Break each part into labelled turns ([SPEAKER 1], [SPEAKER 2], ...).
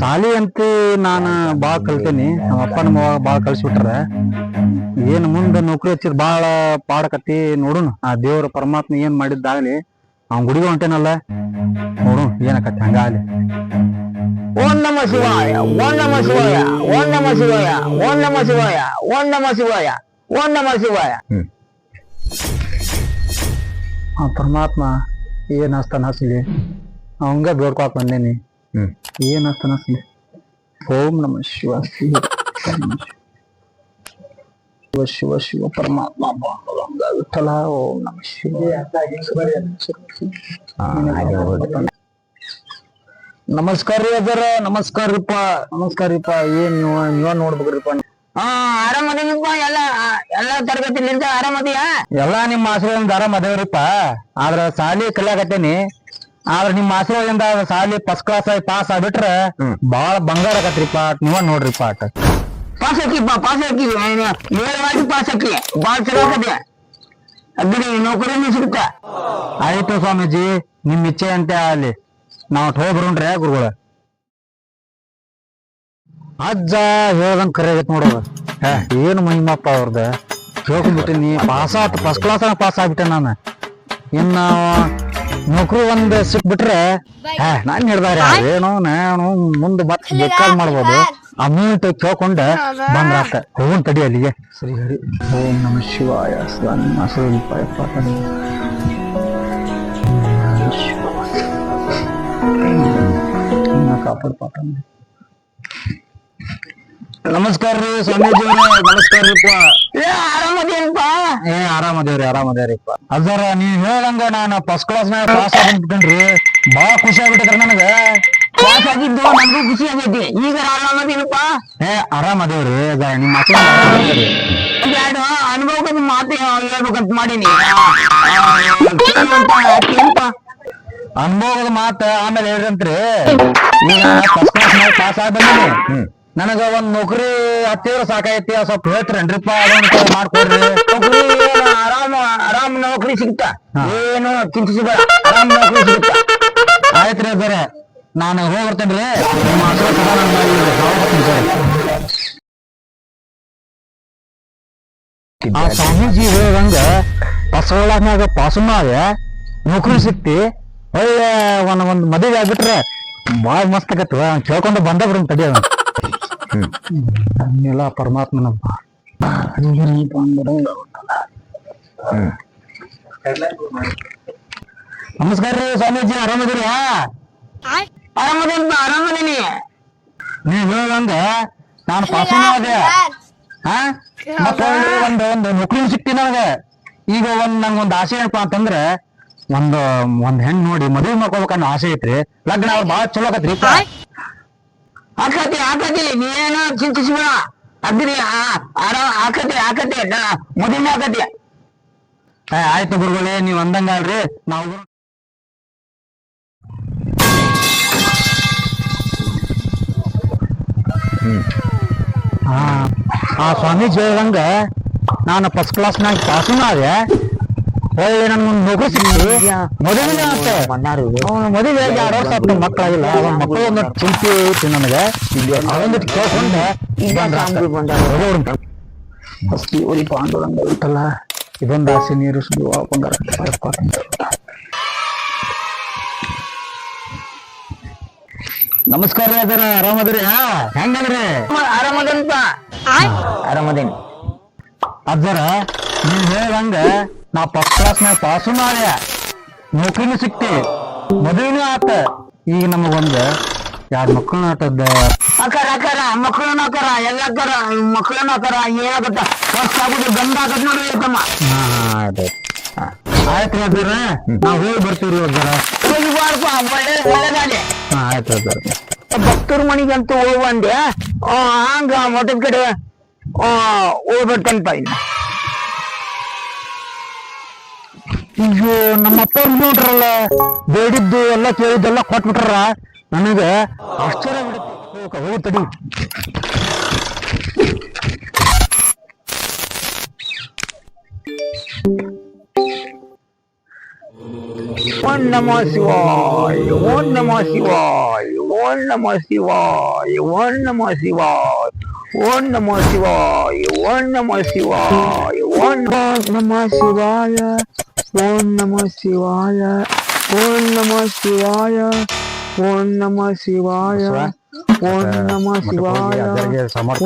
[SPEAKER 1] ಸಾಲಿ ಅಂತ ನಾನು ಭಾಳ ಕಲ್ತೇನಿ. ನಮ್ಮ ಅಪ್ಪ ನಮ್ಮ ಭಾಳ ಕಲ್ಸಿಬಿಟ್ರ ಏನ್ ಮುಂದ ನೌಕರಿ ಹಚ್ಚಿದ್ ಬಾಳ ಪಾಡಕತ್ತಿ. ನೋಡುಣ ಆ ದೇವ್ರ ಪರಮಾತ್ಮ ಏನ್ ಮಾಡಿದ್ದಾಗ್ಲಿ ಅವ್ನ ಗುಡಿಗೆ ಹೊಂಟೇನಲ್ಲ. ನೋಡು ಏನಕತ್ತಿ ಹಂಗಾಗಲಿ
[SPEAKER 2] ಓಂ ನಮ ಶಿವಾಯ ಓಂ ನಮ ಶಿವಾಯ ಓಂ ನಮ ಶಿವಾಯ ಓಂ ನಮ ಶಿವಾಯ ಓಂ ನಮ ಶಿವಾಯ ಓಂ ನಮ ಶಿವಾಯ.
[SPEAKER 1] ಆ ಪರಮಾತ್ಮ ಏನ್ ಹಸ್ತಾನ ಹಸ್ಲಿ? ಅವಂಗ ಬೇಡ್ಕೊಕ್ ಬಂದೇನಿ.
[SPEAKER 2] ಹ್ಮ್.
[SPEAKER 1] ಏನ್ ಅಸ್ತನ ಓಂ ನಮ ಶಿವ ಶಿವ ಶಿವ. ಶಿವ ಶಿವ ಪರಮಾತ್ಮ ವಿಠಲ ಓಂ ನಮ ಶಿವ. ನಮಸ್ಕಾರ ರೀ ಅದರ ನಮಸ್ಕಾರ ರೀಪ ನಮಸ್ಕಾರ ರೀಪ ಏನ್ ನೀವ ನೀವ ನೋಡ್ಬೇಕ್ರಿಪ್ಪ
[SPEAKER 2] ಹಾ ಆರಾಮದೇನಪ್ಪ ಎಲ್ಲ ಎಲ್ಲ ತರಗತಿಲಿಂದ ಆರಾಮದಿಯಾ?
[SPEAKER 1] ಎಲ್ಲಾ ನಿಮ್ಮ ಆಶೀರ್ವಾದದಿಂದ ಆರಾಮ್ ಅದೇವ್ರಿಪ್ಪ ಆದ್ರ ಸಾಲಿ ಕಲಿಯಾಕತ್ತೇನಿ. ಆದ್ರ ನಿಮ್ಮ ಆಶೀರ್ವಾದದಿಂದ ಸಾಲಿ ಫಸ್ಟ್ ಕ್ಲಾಸ್ ಆಗಿ ಪಾಸ್ ಆಗ್ಬಿಟ್ರ ಬಾಳ ಬಂಗಾರ ಆಗತ್ರಿಪ್ಪ ನೀವ ನೋಡ್ರಿ ಪಾಟ್
[SPEAKER 2] ಪಾಸ್ ಹಾಕಿ ಪಾಸ್ ಹಾಕಿ ನೇರವಾಗಿ ಪಾಸ್ ಹಾಕಿ ಬಾಳ ಚಲೋ ಆಗದೆ ಅಗ್ರಿ ನೌಕರಿನೂ ಸಿಗುತ್ತಾ?
[SPEAKER 1] ಆಯ್ತು ಸ್ವಾಮೀಜಿ ನಿಮ್ ಇಚ್ಛೆ ಅಂತೆ ಅಲ್ಲಿ ನಾವ್ ಹೋಗಿ ಬರೋಣ್ರಿ ಗುರುಗಳ. ಅಜ್ಜ ಹೇಳ್ದಂಗ್ ಕರೆ ಆಗೈತ್ ನೋಡವ ಹೇ. ಏನು ಮಹಿಮಪ್ಪ ಅವ್ರದ? ಕೇಳ್ಕೊಂಡ್ಬಿಟ್ಟಿನಿ ಪಾಸ್ ಆತ್ ಫಸ್ಟ್ ಕ್ಲಾಸ್ ಪಾಸ್ ಆಗ್ಬಿಟ್ಟೆ ನಾನು. ಇನ್ನ ನೌಕರಿ ಒಂದ್ ಸಿಕ್ಬಿಟ್ರೆ ಹೇ ನಾನ್ ಹೇಳ್ದಾರೆ ಏನೋ ನಾನು ಮುಂದೆ ಬತ್ ಬೇಕಾದ್ ಮಾಡ್ಬೋದು. ಅಮೌಂಟ್ ಕೇಳ್ಕೊಂಡ ಬಂದ್ರಾತ. ಹೋಗೋಣ ತಡಿ ಅಲ್ಲಿಗೆ. ಸರಿ ಹರಿ ಓಂ ನಮ ಶಿವಾಯ. ಸ್ವಾಮಿ ಪಾಠ. ಕಾಪಾಡ್ಪಾಟ ನಮಸ್ಕಾರ ರೀ ಸ್ವಾಮೀಜಿ ನಮಸ್ಕಾರ ರೀಪ
[SPEAKER 2] ಏ ಆರಾಮದೇನಪ್ಪ
[SPEAKER 1] ಏ ಆರಾಮದೇವ್ರಿ ಆರಾಮದೇವ್ರಿಪ್ಪ ಅದರ ನೀವ್ ಹೇಳಂಗ ನಾನು ಫಸ್ಟ್ ಕ್ಲಾಸ್ ನಾಗ ಪಾಸ್ ಆಗ್ಬಿಟ್ರಿ ಬಾಳ ಖುಷಿ ಆಗ್ಬಿಟ್ಟಿದ್ರ ನನಗ.
[SPEAKER 2] ಪಾಸ್ ಆಗಿದ್ದು ನಮಗೂ ಖುಷಿ ಆಗೈತಿ. ಈಗ ಆರಾಮದೇನಪ್ಪ
[SPEAKER 1] ಏ ಆರಾಮದೇವ್ರಿ ಈಗ ನಿಮ್ಮ ಆರಾಮದೇವ್ರಿ.
[SPEAKER 2] ಬ್ಯಾಡ ಅನುಭವದ ಮಾತು ಹೇಳ್ಬೇಕಂತ ಮಾಡೀನಿ.
[SPEAKER 1] ಅನುಭವದ ಮಾತ ಆಮೇಲೆ ಹೇಳ್ರಂತ್ರಿ ಈಗ ಫಸ್ಟ್ ಕ್ಲಾಸ್ ನಾಗ ಪಾಸ್ ಆಗಿ ಬಂದಿನಿ. ನನಗ ಒಂದ್ ನೌಕರಿ ಹತ್ತಿರ ಸಾಕೈತಿ ಸ್ವಲ್ಪ ಹೇಳ್ತೀರೇನ್ರಿಪ್ಪ ಮಾಡ್ಕೊಡ್ರಿ.
[SPEAKER 2] ನೌಕರಿ ಏನು ಆರಾಮ ಆರಾಮ್ ನೌಕರಿ ಸಿಗ್ತಾ?
[SPEAKER 1] ಹಾ.
[SPEAKER 2] ಏನು ಚಿಂತಿಸಬೇಡ ಆರಾಮ್ ನೌಕರಿ ಸಿಗುತ್ತಾ
[SPEAKER 1] ಆಯ್ತ್ರಿ ಬೇರೆ ನಾನು ಹೋಗ್ಬರ್ತೇನ್ರಿ ನಿಮ್ಮ ನಾನು ಹೋಗ್ಬರ್ತೀನಿ ಸರ್. ಆ ಸ್ವಾಮೀಜಿ ಹೇಳಂಗ ಬಸವಳ್ಳಾಗ ಪಾಸನ ಅದ ನೌಕರಿ ಸಿಕ್ತಿ ಒಳ್ಳೆ ಒಂದ್ ಒಂದ್ ಮದುವೆ ಆಗ್ಬಿಟ್ರೆ ಬಾಳ ಮಸ್ತ್ ಆಗತ್ತ. ಕೇಳ್ಕೊಂಡು ಬಂದ ಬಿಡೋಣ ತಡಿ ಹಂಗೆಲ್ಲ ಪರಮಾತ್ಮನಪ್ಪ ನಮಸ್ಕಾರ ರೀ ಸ್ವಾಮೀಜಿ ಆರಾಮದಿರಿ
[SPEAKER 2] ಆರಾಮದೇನಪ್ಪ ಆರಾಮದೇನಿ
[SPEAKER 1] ನೀವ್ ಹೇಳ್ದಂಗ ನಾನು ಪಾಸನ ಅದೇ. ಮತ್ತೆ ಒಂದು ಒಂದು ನೌಕರಿ ಸಿಕ್ತಿ ನನಗೆ. ಈಗ ಒಂದ್ ನಂಗೊಂದ್ ಆಸೆ ಏನಪ್ಪ ಅಂತಂದ್ರೆ ಒಂದು ಒಂದ್ ಹೆಣ್ಣು ನೋಡಿ ಮದುವೆ ಮಾಡ್ಕೋಬೇಕನ್ನೋ ಆಸೆ ಐತ್ರಿ. ಲಗ್ನ ಅವ್ರು ಬಹಳ ಚಲೋ ಆಗತ್ರಿ
[SPEAKER 2] ಆಕತಿ ಆಕತಿ ನೀನೇನು ಚಿಂತಿಸಬೇಡ ಅಗ್ರಿ ಆರಾಮ್ ಆಕತಿ ಆಕತಿ ಮೊದಲನೇ ಆಕತಿ
[SPEAKER 1] ಆಯ್ತು ಗುರುಗಳೇ ನೀವ್ ಅಂದಂಗ ಅಲ್ರಿ ನಾವು ಆ ಆ ಸ್ವಾಮೀಜಿ ಹೇಳ್ದಂಗ ನಾನು ಫಸ್ಟ್ ಕ್ಲಾಸ್ನಾಗ ಪಾಸನ ಆದೆ ಒಳ್ಳೆ ನನ್ಗೊಂದು ನೌಕರಿ ಸಿಕ್ತಿ ಮದುವೆ ಆತ ಅವ್ನ ಮದುವೆ ಆಗಿ ಎರಡು ವರ್ಷ ಆತು ಮಕ್ಕಳಾಗಿಲ್ಲ ಅವನ ಮಕ್ಕಳು ಒಂದು ಚಿಂತೆ ಐತಿ ನನಗೆ ಅದೊಂದು ಕೇಳ್ಕೊಂಡೆ ದೇವರಿ ಪಾಂಡುರಂಗ ಇತ್ತಲ್ಲ ಇದೊಂದು ಆಸೆ ನೀರು ಸುಡುವ ಬಂಗಾರ ನಮಸ್ಕಾರ ರೀ ಅದರ ಆರಾಮದ್ರಿ ಹಾ ಹೆಂಗಂದ್ರಿ
[SPEAKER 2] ಆರಾಮದೇನಪ್ಪ ಆರಾಮದೇನಿ
[SPEAKER 1] ಅಜ್ಜರ ನೀವ್ ಹೇಳ್ದಂಗ ನಾ ಫಸ್ಟ್ ಕ್ಲಾಸ್ನಾಗ ಪಾಸು ಮಾಡ್ಯ ನೌಕರಿನೂ ಸಿಕ್ತಿ. ಮದುವೆನೂ ಆತ. ಈಗ ನಮಗೊಂದ ಯಾರ್ ಮಕ್ಕಳು ಆಟದ
[SPEAKER 2] ಅಕ್ಕಾರ ಅಕ್ಕಾರ ಮಕ್ಕಳನ್ನ ಅಕ್ಕಾರ ಎಲ್ಲ ಅಕ್ಕಾರ ಮಕ್ಕಳನ್ನ ಅಕ್ಕಾರ ಏನಾಗತ್ತ? ಫಸ್ಟ್ ಆಗುದು ಗಂಡ ಆಗತ್ ನೋಡಿ ತಮ್ಮ.
[SPEAKER 1] ಆಯ್ತು ಅಜ್ಜರ ನಾವ್ ಹೋಗಿ ಬರ್ತೀವ್ರಿ ಅಜ್ಜರ
[SPEAKER 2] ಹೋಗಿ ಬಾರಪ್ಪ ಒಳ್ಳೆ ಒಳ್ಳೆದಾದೆ
[SPEAKER 1] ಆಯ್ತು
[SPEAKER 2] ಭಕ್ತರ ಮನೆಗಂತೂ ಹೋಗ್ ಬಂದೆ. ಆ, ಹಂಗ ಮೊದಲ ಕಡೆ ಹೋಗ್ಬರ್ತಾನಪ್ಪ ಇನ್ನು
[SPEAKER 1] ಅಯ್ಯೋ ನಮ್ಮ ಅಪ್ಪ ಅವ್ರು ನೋಡ್ರಲ್ಲ ಬೇಡಿದ್ದು ಎಲ್ಲ ಕೇಳಿದ್ದೆಲ್ಲ ಕೊಟ್ಬಿಟ್ರ ನನಗೆ ಆಶ್ಚರ್ಯ ಬಿಡುತ್ತೆ ಹೋಗಿ ತಡಿ
[SPEAKER 2] ಓಂ ನಮ ಶಿವಾಯ ಓಂ ನಮ ಶಿವಾಯ ಓಂ ನಮ ಶಿವಾಯ ಓಂ ನಮ ಶಿವಾಯ ಓಂ ನಮ ಶಿವಾಯ ಓಂ ನಮ ಶಿವಾಯ ಓಂ ನಮ ಶಿವಾಯ ಓಂ ನಮ ಶಿವಾಯ ಓಂ ನಮ ಶಿವಾಯ ಓಂ ನಮ ಶಿವಾಯ ಓಂ ನಮ ಶಿವಾಯ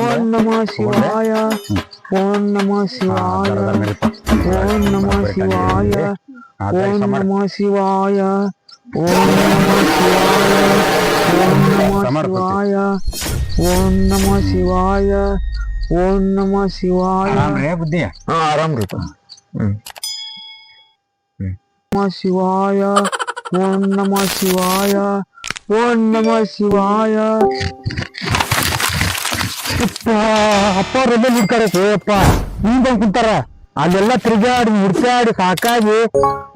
[SPEAKER 2] ಓಂ ನಮ ಶಿವಾಯ ಓಂ ನಮ ಶಿವಾಯ ಓಂ ನಮ ಶಿವಾಯ ಓಂ ನಮ ಶಿವಾಯ ಓಂ ನಮ ಶಿವಾಯ ಓಂ ನಮ ಶಿವಾಯ ಓಂ ನಮ ಶಿವಾಯ ಓಂ ನಮ ಶಿವಾಯ
[SPEAKER 1] ಬುದ್ಧಿ
[SPEAKER 2] ಹಾ ಆರಾಮ್ ರೀ ಹ್ಮ್ ನಮ ಶಿವಾಯ ಓಂ ನಮ ಶಿವಾಯ ಓಂ ನಮ ಶಿವಾಯ
[SPEAKER 1] ಅಪ್ಪ ಅಪ್ಪ ರೊಬ್ಬ ಹುಡ್ಕಾರಕ್ಕೆ ಅಪ್ಪ ಹಿಂಗ್ ಬಂದ್ ಕುಂತಾರ ಅಲ್ಲೆಲ್ಲ ತಿರುಗಾಡಿ ಹುಡ್ಕಾಡಿ ಸಾಕಾಗಿ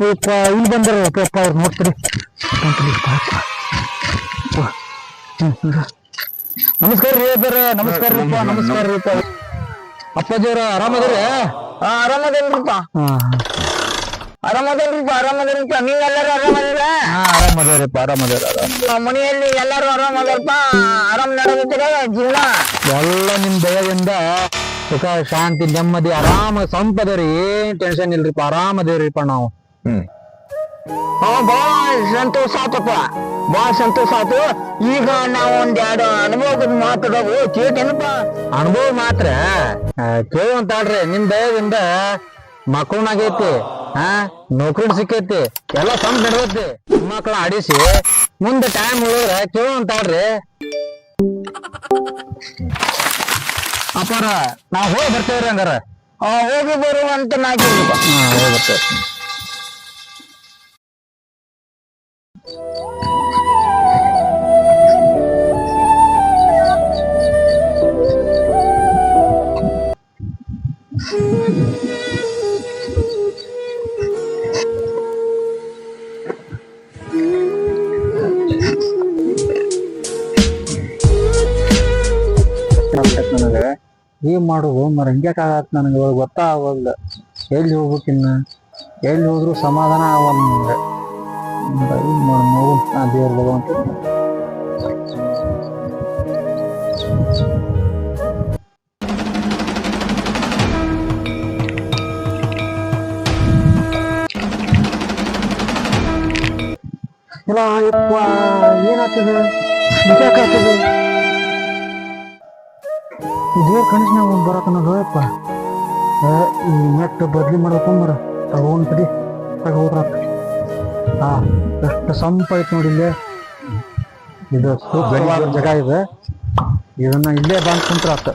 [SPEAKER 1] ಅಪ್ಪ ಇಲ್ಲಿ ಬಂದಾರ ಅಪ್ಪ ಅಪ್ಪ ಅವ್ರು ನೋಡ್ತೀರಿ ನಮಸ್ಕಾರ ರೀ ಸರ್ ನಮಸ್ಕಾರ ರೀಪ್ಪ ನಮಸ್ಕಾರ ರೀಪ್ಪ ಅಪ್ಪಾಜಿಯವ್ರ ಆರಾಮದ್ರಿ
[SPEAKER 2] ಹಾ ಆರಾಮದೇನ್ರಿಪ್ಪ
[SPEAKER 1] ಹಾ
[SPEAKER 2] ಆರಾಮದೇನ್ರಿಪ್ಪ ನೀವ್ ಎಲ್ಲಾರು ಆರಾಮದಿರ
[SPEAKER 1] ಹಾ ಆರಾಮದೇವ್ರಿಪ್ಪ ಆರಾಮದೇವ್ರ ಆರಾಮ
[SPEAKER 2] ಮನೆಯಲ್ಲಿ ಎಲ್ಲರೂ ಆರಾಮದಲ್ಪ ಆರಾಮ್ ನಡೆದಿದ್ದೀರ ಜೀವನ?
[SPEAKER 1] ಎಲ್ಲ ನಿಮ್ ದಯದಿಂದ ಸುಖ ಶಾಂತಿ ನೆಮ್ಮದಿ ಆರಾಮ ಸಂಪದರಿ ಏನ್ ಟೆನ್ಷನ್ ಇಲ್ರಿಪ್ಪ ಆರಾಮದೇವ್ರಿಪ್ಪ ನಾವು.
[SPEAKER 2] ಹಾ ಬಾಳ ಸಂತೋಷ ಆತಪ್ಪ. ಬಾಳ ಸಂತೋಷ ಆತು. ಈಗ ನಾವು ಒಂದ್ ಎರಡು ಅನುಭವದ ಮಾತಾಡೋದು ಕೇಳ್ತೇನಪ್ಪ?
[SPEAKER 1] ಅನುಭವ ಮಾತ್ರ. ಕೇಳುವಂತ ಕೇಳುವಂತಾಳ್ರಿ ನಿಮ್ ದಯದಿಂದ ಮಕ್ಕಳನಾಗೈತಿ ಹಾ ನೌಕರಿ ಸಿಕ್ಕೈತಿ. ಎಲ್ಲ ಸಂತ ನಡೆದೈತಿ ಮಕ್ಕಳ ಆಡಿಸಿ ಮುಂದೆ ಟೈಮ್ ಉಳಿದ್ರೆ ಕೇಳುವಂತಾಳ್ರಿ ಅಪ್ಪಾರ ನಾವ್ ಹೋಗಿ ಬರ್ತೇವ್ರಿ ಹಂಗಾರ.
[SPEAKER 2] ಆ, ಹೋಗಿ ಬರುವಂತ ನಾಕಿಲ್ಪ
[SPEAKER 1] ಹಾ ಹೋಗಿ ಬರ್ತೇವೆ ಮಾಡೋದು ಮರ ಹಿಂಗ್ಯಾಕಾಗತ್ ನನಗೆ ಇವಾಗ ಗೊತ್ತಾಗವಲ್ದ ಎಲ್ಲಿ ಹೋಗ್ಬೇಕಿನ್ನ ಎಲ್ಲಿ ಹೋದ್ರು ಸಮಾಧಾನ ಆಗಲ್ಲ ನನಗೆ. ನೋಡು. ನಾ ದೇವ್ರ ಭಗವಂತ. ಇಲ್ಲ ಏನಾಗ್ತದೆ? ದೇವ್ರ ಕಣಿಸ್ನಾಗ ಒಂದು ಬರಕನ ಹೋಯಪ್ಪ ಈ ನೆಟ್ ಬದ್ಲಿ ಮಾಡ್ಬೇಕಂದ್ರ ತಗೊಂಡ್ ಕಡಿ ತಗೋದ್ರ ಹಾ ಎಷ್ಟು ಸಂಪ ಐತೆ ನೋಡಿ ಇಲ್ಲೇ. ಇದು ಸೂಕ್ತವಾದ ಜಾಗ ಇದೆ. ಇದನ್ನ ಇಲ್ಲೇ ಬಂದ್ ಕುಂತ್ರಾತ.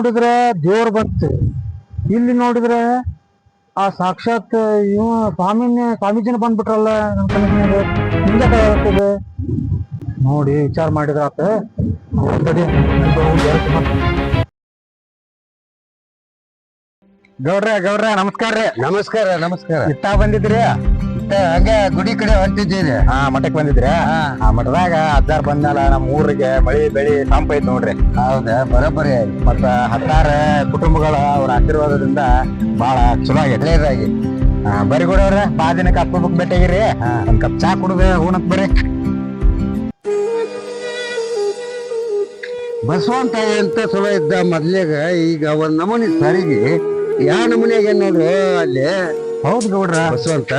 [SPEAKER 1] ನೋಡಿದ್ರೆ ದೇವ್ರ ಬಂತು ಇಲ್ಲಿ ನೋಡಿದ್ರೆ ಆ ಸಾಕ್ಷಾತ್ ಇವ ಸ್ವಾಮಿನ ಸ್ವಾಮೀಜಿನ ಬಂದ್ಬಿಟ್ರಲ್ಲ ನಮ್ಮ ಹಿಂಗೆ ಆಗ್ತದೆ ನೋಡಿ ವಿಚಾರ ಮಾಡಿದ್ರ ಆತ. ಗೌಡ್ರ ಗೌಡ್ರ ನಮಸ್ಕಾರ ರೀ.
[SPEAKER 3] ನಮಸ್ಕಾರ ನಮಸ್ಕಾರ.
[SPEAKER 1] ಇತ್ತ ಬಂದಿದ್ರಿ?
[SPEAKER 3] ಹಂಗ ಗುಡಿ ಕಡೆ ಹೊಂಟಿದ್ದೀರಿ.
[SPEAKER 1] ಹಾ ಮಠಕ್ ಬಂದಿದ್ರಿ? ಆ ಮಠದಾಗ ಹತ್ತಾರು ಬಂದಲ್ಲ ನಮ್ಮ ಊರಿಗೆ ಮಳಿ ಬೆಳಿ ಸಂಪೈತ್ ಐತ್ ನೋಡ್ರಿ.
[SPEAKER 3] ಹೌದ? ಬರೋಬ್ಬರಿ
[SPEAKER 1] ಮತ್ತ ಹತ್ತಾರ ಕುಟುಂಬಗಳ ಅವ್ರ ಆಶೀರ್ವಾದದಿಂದ ಬಹಳ ಚಲೋ ಆಗಿ
[SPEAKER 3] ಒಳ್ಳೇದಾಗಿ.
[SPEAKER 1] ಹಾ, ಬಾ ದಿನ ಬಾ ಬುಕ್ ಭೇಟಿಯಾಗಿರಿ ಒಂದ್ ಕಪ್ ಚಾ ಕುಡ್ದೆ ಹೂಣಕ್ ಬರ್ರಿ.
[SPEAKER 3] ಬಸವಂತ ಎಂತ ಸಲ ಇದ್ದ ಮೊದ್ಲೇಗ ಈಗ ಒಂದ್ ನಮೂನಿ ಸರಿಗೆ ಯಾವ ನಮೂನಿಯಾಗ ಏನಾದ್ರು ಅಲ್ಲಿ?
[SPEAKER 1] ಹೌದು ಗೌಡ್ರ.
[SPEAKER 3] ಬಸವಂತ?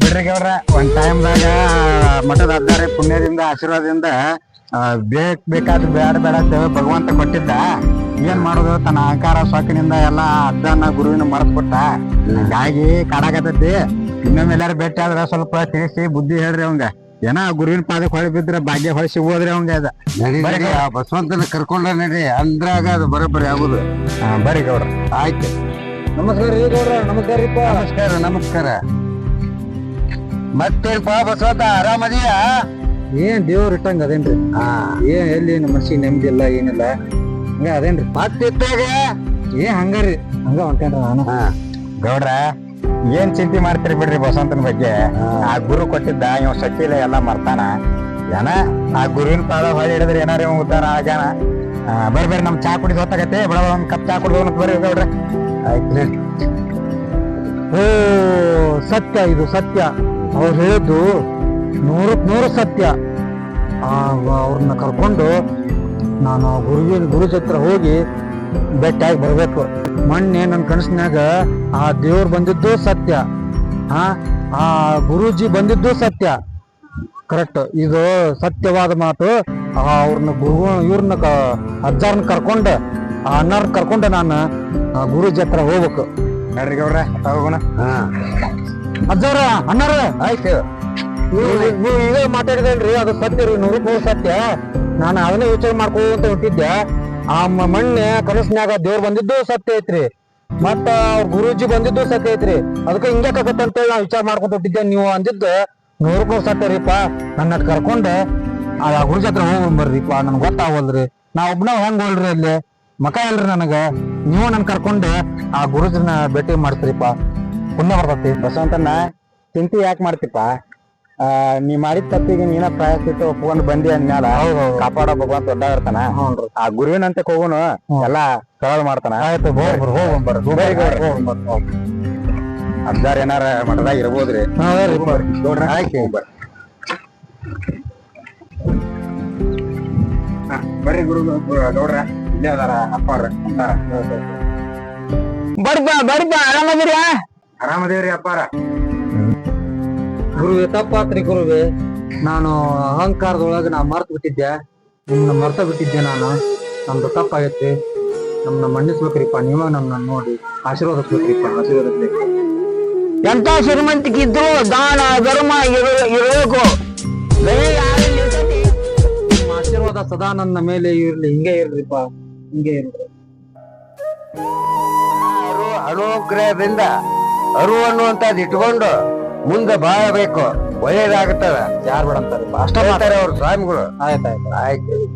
[SPEAKER 1] ಬಿಡ್ರಿ ಗೌರ ಒಂದ್ ಟೈಮ್ದಾಗ ಮಠದ ಅದ್ದಾರಿ ಪುಣ್ಯದಿಂದ ಆಶೀರ್ವಾದದಿಂದ ಬೇಕ್ ಬೇಕಾದ್ ಬೇಡ ಬೇಡ ಅಂತ ಭಗವಂತ ಕೊಟ್ಟಿದ್ದ. ಏನ್ ಮಾಡುದು? ತನ್ನ ಅಹಂಕಾರ ಸೊಕ್ಕಿನಿಂದ ಎಲ್ಲಾ ಅದ್ದನ್ನ ಗುರುವಿನ ಮರೆತ್ಬಿಟ್ಟ ಹೀಗಾಗಿ ಕಾಡಾಕತೈತಿ ಇನ್ನೊಮ್ಮೆ ಎಲ್ಲಾರು ಭೇಟಿ ಆದ್ರ ಸ್ವಲ್ಪ ತಿಳಿಸಿ ಬುದ್ಧಿ ಹೇಳ್ರಿ ಅವಂಗ. ಏನ ಗುರುವಿನ ಪಾದಕ್ಕೆ ಹೊಳಿ ಬಿದ್ರ ಭಾಗ್ಯ ಹೊಳಿ ಸಿಗೋದ್ರಿ ಅವಂಗ ಅದ.
[SPEAKER 3] ಬಸವಂತನ ಕರ್ಕೊಂಡ ನಡಿ. ಅಂದ್ರಾಗ ಅದು ಬರೋಬ್ಬರಿ ಆಗುದು.
[SPEAKER 1] ಬರೀ ಬರ್ರಿ ಗೌಡ್ರ.
[SPEAKER 3] ಆಯ್ತು.
[SPEAKER 1] ನಮಸ್ಕಾರ ರೀ ಗೌಡ್ರ ನಮಸ್ಕಾರ
[SPEAKER 3] ನಮಸ್ಕಾರ ನಮಸ್ಕಾರ. ಮತ್ತೇನಪ್ಪ ಬಸವಂತ ಆರಾಮದೀಯ?
[SPEAKER 1] ಏನ್ ದೇವ್ರ ಇಟ್ಟಂಗ ಅದೇನ್ರಿ?
[SPEAKER 3] ಹಾ.
[SPEAKER 1] ಏನ್ ಎಲ್ಲಿ ಮನ್ಸಿಗೆ ನೆಮ್ಮದಿ ಇಲ್ಲ ಏನಿಲ್ಲ. ಹಂಗ ಅದೇನ್ರಿ?
[SPEAKER 3] ಮತ್ತಿತ್ತಾಗ?
[SPEAKER 1] ಏನ್ ಹಂಗಾರಿ ಹಂಗ ಹೊಂಟೇನ್ರಿ ನಾನು.
[SPEAKER 4] ಗೌಡ್ರ ಏನ್ ಚಿಂತೆ ಮಾಡ್ತೀರಿ ಬಿಡ್ರಿ ಬಸವಂತನ ಬಗ್ಗೆ? ಆ ಗುರು ಕೊಟ್ಟಿದ್ದ ಇವ್ ಸಚಿಲ ಎಲ್ಲ ಮರ್ತಾನ. ಏನ ಆ ಗುರುವಿನ ಪಾದ ಹೊಳಿ ಹಿಡಿದ್ರೆ ಏನಾರ ಇವ್ ಉದ್ದಾರ ಆಗ್ಯಾನ? ಬರ್ರಿ ಬರ್ರಿ ನಮ್ ಚಾ ಕುಡಿದ್ ಹೊತ್ತಾಗತ್ತೆ. ಬಡ ಒಂದ್ ಕಪ್ ಚಾ ಕುಡಿದ್ ಅಂತ ಬರ್ರಿ ಗೌಡ್ರ.
[SPEAKER 3] ಆಯ್ತು
[SPEAKER 1] ಓ ಸತ್ಯ ಇದು ಸತ್ಯ. ಅವ್ರು ಹೇಳಿದ್ದು ನೂರಕ್ಕೆ ನೂರು ಸತ್ಯ. ಅವ್ರನ್ನ ಕರ್ಕೊಂಡು ನಾನು ಗುರುವಿನ ಗುರು ಹತ್ರ ಹೋಗಿ ಬೆಟ್ಟಾಗಿ ಬರಬೇಕು. ಮಣ್ಣೆ ನನ್ನ ಕನಸಿನಾಗ ಆ ದೇವ್ರು ಬಂದಿದ್ದು ಸತ್ಯ. ಆ ಆ ಗುರೂಜಿ ಬಂದಿದ್ದು ಸತ್ಯ. ಕರೆಕ್ಟ್ ಇದು ಸತ್ಯವಾದ ಮಾತು. ಆ ಅವ್ರನ್ನ ಗುರು ಇವ್ರನ್ನ ಕ, ಅಜ್ಜಾರ್ನ ಕರ್ಕೊಂಡು, ಆ ಅಣ್ಣಾರ್ನ ಕರ್ಕೊಂಡು ನಾನು ಆ ಗುರೂಜಿ ಹತ್ರ ಹೋಗ್ಬೇಕು.
[SPEAKER 4] ಹೋಗೋಣ
[SPEAKER 3] ಹಾ.
[SPEAKER 1] ಅಜ್ಜಾರ ಅಣ್ಣಾರ
[SPEAKER 3] ಆಯ್ತು.
[SPEAKER 1] ನೀವು ಈಗ ಮಾತಾಡಿದ್ರಿ ಅದು ಸತ್ಯ ರೀ ನೂರಕ್ ನೂರು ಸತ್ಯ. ನಾನು ಅದನ್ನೇ ವಿಚಾರ ಮಾಡ್ಕೊಂತ ಹೊಂಟಿದ್ದೆ ಆ ಮಣ್ಣೆ ಕನಸಿನಾಗ ದೇವ್ರ ಬಂದಿದ್ದು ಸತ್ಯ ಐತ್ರಿ. ಮತ್ತ ಅವ್ರ ಗುರೂಜಿ ಬಂದಿದ್ದು ಸತ್ಯ ಐತ್ರಿ. ಅದಕ್ಕೆ ಹಿಂಗ್ಯಾಕತ್ತ ಅಂತೇಳಿ ನಾ ವಿಚಾರ ಮಾಡ್ಕೊಂತ ಹೊಂಟಿದ್ದೆ ನೀವು ಅಂದಿದ್ದು ನೂರು ಸತ್ಯ ರೀಪ ನನ್ನ ಕರ್ಕೊಂಡೆ ಆ ಗುರುಜಿ ಹತ್ರ ಹೋಗಿ ಬರ್ರಿಪ್ಪ ನನ್ಗೆ ಗೊತ್ತಾಗಲ್ರಿ. ನಾ ಒಬ್ನ ಹೆಂಗ್ ಹೋಲ್ರಿ ಅಲ್ಲಿ? ಮಕ ಇಲ್ರಿ ನನಗ. ನೀವು ನನ್ ಕರ್ಕೊಂಡೆ ಆ ಗುರುಜನ ಭೇಟಿ ಮಾಡ್ತೀರಿಪ್ಪ ಪುಣ್ಯ ಬರ್ತೈತಿ.
[SPEAKER 4] ಬಸವಂತನ ಚಿಂತೆ ಯಾಕೆ ಮಾಡ್ತಿಪ್ಪ? ಆ, ನೀ ಮಾಡಿದ ತಪ್ಪಿಗೆ ನೀನ ಪ್ರಾಯಶ್ಚಿತ್ತ ಒಪ್ಕೊಂಡು ಬಂದಿ ಅಂದ್ಮ್ಯಾಲ ಕಾಪಾಡೋ ಭಗವಂತ ದೊಡ್ಡ ಇರ್ತಾನ. ಆ ಗುರುವಿನಂತೆ ಹೋಗುನು ಎಲ್ಲಾ ಸರಳ ಮಾಡ್ತಾನ.
[SPEAKER 1] ಆಯ್ತು.
[SPEAKER 4] ಅದ್ದಾರ ಏನಾರ ಮಠದಾಗ ಇರ್ಬೋದ್ರಿ. ನೋಡ್ರಿ. ಆಯ್ತು ಬರ್ರಿ. ಗುರು ನೋಡ್ರ ಇಲ್ಲೇ ಅದಾರ ಅಪ್ಪ ಅವ್ರ.
[SPEAKER 1] ಬರ್ಬಾ ಬರ್ಬಾ ಆರಾಮದಿರ
[SPEAKER 4] ಆರಾಮದೇವ್ರಿ ಅಪ್ಪಾರ?
[SPEAKER 1] ಗುರುವೆ ತಪ್ಪಾತ್ರಿ ಗುರುವೆ. ನಾನು ಅಹಂಕಾರದೊಳಗೆ ನಾ ಮರ್ತು ಬಿಟ್ಟಿದ್ದೆ. ನಿಮ್ಮನ್ನ ಮರ್ತ ಬಿಟ್ಟಿದ್ದೆ ನಾನು. ನಮ್ದು ತಪ್ಪಾಗೈತಿ ನಮ್ಮನ್ನ ಮನ್ನಿಸ್ಬೇಕ್ರಿಪ್ಪ ನೀವ ನಮ್ಮನ್ನ ನೋಡಿ ಆಶೀರ್ವಾದ ಕೊಡ್ರಿಪ್ಪ ಆಶೀರ್ವಾದ
[SPEAKER 4] ಎಂತ ಶ್ರೀಮಂತಿಕಿದ್ರು ದಾನ ಧರ್ಮ ಇರ- ಇರಬೇಕು
[SPEAKER 1] ಆಶೀರ್ವಾದ ಸದಾ ನನ್ನ ಮೇಲೆ ಇರ್ಲಿ. ಹಿಂಗೆ ಇರ್ಲಿಪ್ಪ. ಹಿಂಗೆ
[SPEAKER 3] ಇರ್ರಿ ಅನುಗ್ರಹದಿಂದ ಅರು ಅನ್ನುವಂತದ್ ಇಟ್ಕೊಂಡು ಮುಂದೆ ಬಾಳಬೇಕು. ಒಳ್ಳೇದಾಗುತ್ತದ
[SPEAKER 1] ಯಾರು ಬೇಡ ಅಂತಾರೆ ಅಷ್ಟೇ
[SPEAKER 3] ಹೇಳ್ತಾರೆ ಅವ್ರ ಸ್ವಾಮಿಗಳು.
[SPEAKER 1] ಆಯ್ತಾಯ್ತು
[SPEAKER 3] ಆಯ್ತು.